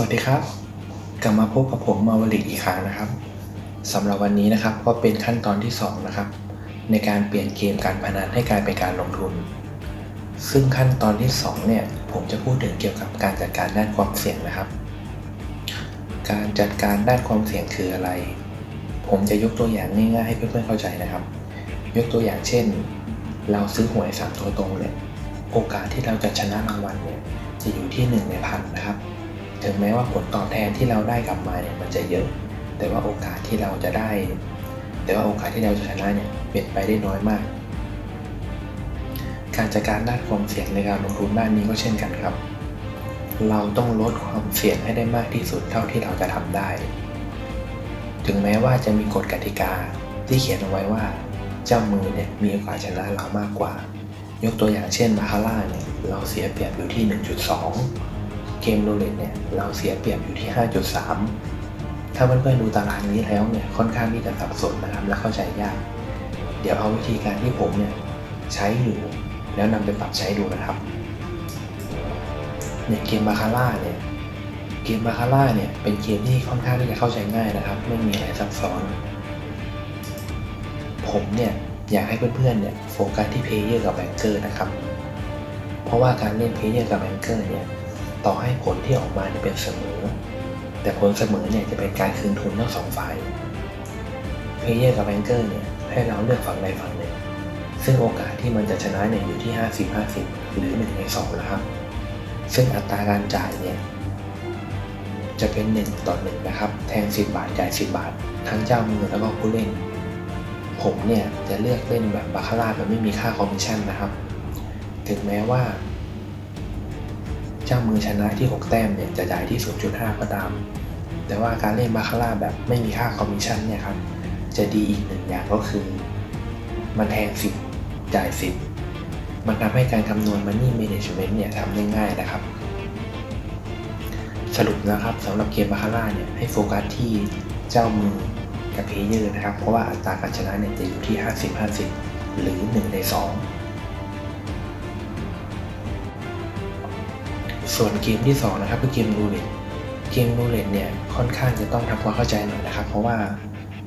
สวัสดีครับ กลับมาพบกับผมมาวลิกอีกครั้งนะครับสำหรับวันนี้นะครับก็เป็นขั้นตอนที่สองนะครับในการเปลี่ยนเกมการพนันให้กลายเป็นการลงทุน ซึ่งขั้นตอนที่สองเนี่ยผมจะพูดถึงเกี่ยวกับการจัดการด้านความเสี่ยงนะครับ การจัดการด้านความเสี่ยงคืออะไร ผมจะยกตัวอย่างง่ายๆให้เพื่อนๆเข้าใจนะครับ ยกตัวอย่างเช่น เราซื้อหวยสามตัวตรงเนี่ยโอกาสที่เราจะชนะรางวัลเนี่ยจะอยู่ที่หนึ่งในพันนะครับ ถึงแม้ว่าผลตอบแทนที่เราได้กลับมาเนี่ยมันจะเยอะ แต่ว่าโอกาสที่เราจะได้ แต่ว่าโอกาสที่เราจะชนะเนี่ยเป็นไปได้น้อยมาก การจัดการด้านความเสี่ยงในการลงทุนด้านนี้ก็เช่นกันครับ เราต้องลดความเสี่ยงให้ได้มากที่สุดเท่าที่เราจะทำได้ ถึงแม้ว่าจะมีกฎกติกาที่เขียนเอาไว้ว่า เจ้ามือเนี่ยมีโอกาสชนะเรามากกว่า ยกตัวอย่างเช่นมาคาร่าเนี่ยเราเสียเปรียบอยู่ที่ 1.2 เกมโรเลตเนี่ยเราเสียเปรียบอยู่ที่ 5.3 ถ้าเพื่อนๆดูตารางนี้แล้วเนี่ยค่อนข้างที่จะสับสนนะครับและเข้าใจยาก เดี๋ยวเอาวิธีการที่ผมเนี่ยใช้อยู่แล้วนำไปปรับใช้ดูนะครับเนี่ยเกมบาคาร่าเนี่ยเกมบาคาร่าเนี่ยเป็นเกมที่ค่อนข้างที่จะเข้าใจง่ายนะครับ ไม่มีอะไรซับซ้อน ผมเนี่ยอยากให้เพื่อนๆเนี่ยโฟกัสที่เพลเยอร์กับแบงเกอร์นะครับ เพราะว่าการเล่นเพลเยอร์กับแบงเกอร์เนี่ย ต่อให้ผลที่ออกมาเป็นเสมอ แต่ผลเสมอเนี่ยจะเป็นการคืนทุนทั้งสองฝ่ายเพเยอร์กับแบงเกอร์เนี่ยให้เราเลือกฝั่งใดฝั่งหนึ่ง ซึ่งโอกาสที่มันจะชนะเนี่ยอยู่ที่ 50-50 หรือ1ใน2นะครับ ซึ่งอัตราการจ่ายเนี่ยจะเป็น 1 ต่อ 1 นะครับ แทง10 บาทจ่าย 10 บาท ทั้งเจ้ามือแล้วก็ผู้เล่น ผมเนี่ยจะเลือกเล่นแบบบาคาร่าแบบไม่มีค่าคอมมิชชั่นนะครับ ถึงแม้ว่า เจ้ามือชนะที่ 6 แต้มเนี่ยจะจ่ายที่ 0.5 ก็ตาม แต่ว่าการเล่นบาคาร่าแบบไม่มีค่าคอมมิชชั่นเนี่ยครับจะดีอีกหนึ่งอย่างก็คือ มันแทงสิบจ่ายสิบมันทำให้การคำนวณ Money Management เนี่ยทำได้ง่ายนะครับ สรุปนะครับสำหรับเกมบาคาร่าเนี่ยให้โฟกัสที่เจ้ามือกับเพเยอร์นะครับ เพราะว่าอัตราการชนะเนี่ยจะอยู่ที่ 50-50 หรือ 1 ใน 2 ส่วนเกมที่2นะครับคือเกมรูเล็ตเกมรูเล็ตเนี่ยค่อนข้างจะต้องทำความเข้าใจหน่อยนะครับ เพราะว่า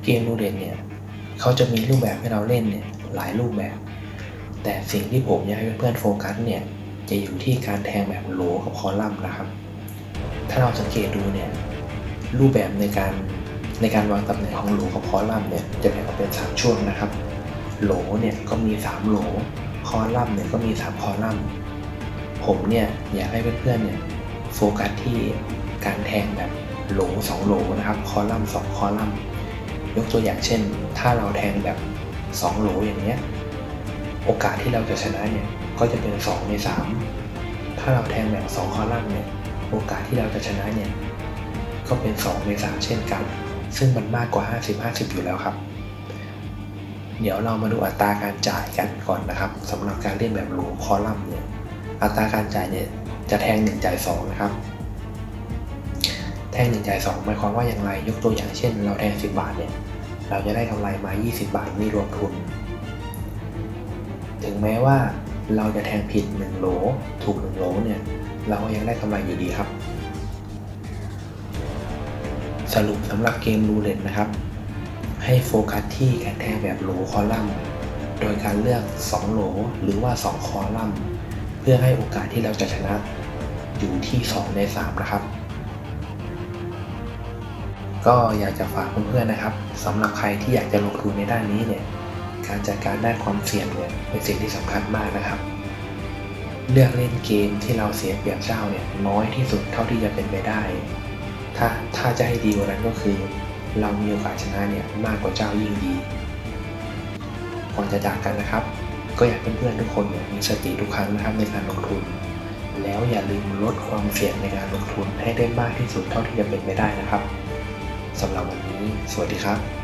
เกมรูเล็ตเนี่ยเขาจะมีรูปแบบให้เราเล่นเนี่ยหลายรูปแบบ แต่สิ่งที่ผมอยากให้เพื่อนๆโฟกัสเนี่ยจะอยู่ที่การแทงแบบโหลกับคอลัมน์นะครับ ถ้าเราสังเกตดูเนี่ยรูปแบบในการในการวางตำแหน่งของโหลกับคอลัมน์เนี่ยจะแบ่งออกเป็นสามช่วงนะครับ โหลเนี่ยก็มี 3 โหล คอลัมน์เนี่ยก็มี 3 คอลัมน์ ผมเนี่ยอยากให้เพื่อนๆเนี่ยโฟกัสที่การแทงแบบโหล2โหลนะครับ คอลัมน์2คอลัมน์ ยกตัวอย่างเช่น ถ้าเราแทงแบบ2โหลอย่างเงี้ยโอกาสที่เราจะชนะเนี่ยก็จะเป็น2ใน3 ถ้าเราแทงแบบ2คอลัมน์เนี่ยโอกาสที่เราจะชนะเนี่ยก็เป็น 2 ใน 3 เช่นกัน ซึ่งมันมากกว่า 50-50 อยู่แล้วครับ เดี๋ยวเรามาดูอัตราการจ่ายกันก่อนนะครับสำหรับการเล่นแบบโหลคอลัมน์เนี่ย อัตราการจ่ายเนี่ยจะแทง1จ่าย2นะครับ แทง1จ่าย2หมายความว่าอย่างไร ยกตัวอย่างเช่น เราแทง 10 บาทเนี่ยเราจะได้กำไรมา 20 บาทไม่รวมทุน ถึงแม้ว่าเราจะแทงผิด 1 โหล ถูก 1 โหลเนี่ยเราก็ยังได้กำไรอยู่ดีครับ สรุปสำหรับเกมรูเล็ตนะครับ ให้โฟกัสที่การแทงแบบโหลคอลัมน์ โดยการเลือก 2 โหลหรือว่า 2 คอลัมน์ เพื่อให้โอกาสที่เราจะชนะอยู่ที่ 2 ใน 3 นะครับ ก็อยากจะฝากเพื่อนๆนะครับสำหรับใครที่อยากจะลงทุนในด้านนี้เนี่ยการจัดการด้านความเสี่ยงเนี่ยเป็นสิ่งที่สำคัญมากนะครับ เลือกเล่นเกมที่เราเสียเปรียบเจ้าเนี่ยน้อยที่สุดเท่าที่จะเป็นไปได้ ถ้าถ้าจะให้ดีกว่านั้นก็คือ เรามีโอกาสชนะเนี่ยมากกว่าเจ้ายิ่งดีก่อนจะจากกันนะครับ ก็อยากให้เพื่อนๆทุกคนมีสติทุกครั้งนะครับในการลงทุน แล้วอย่าลืมลดความเสี่ยงในการลงทุนให้ได้มากที่สุดเท่าที่จะเป็นไปได้นะครับสำหรับวันนี้ สวัสดีครับ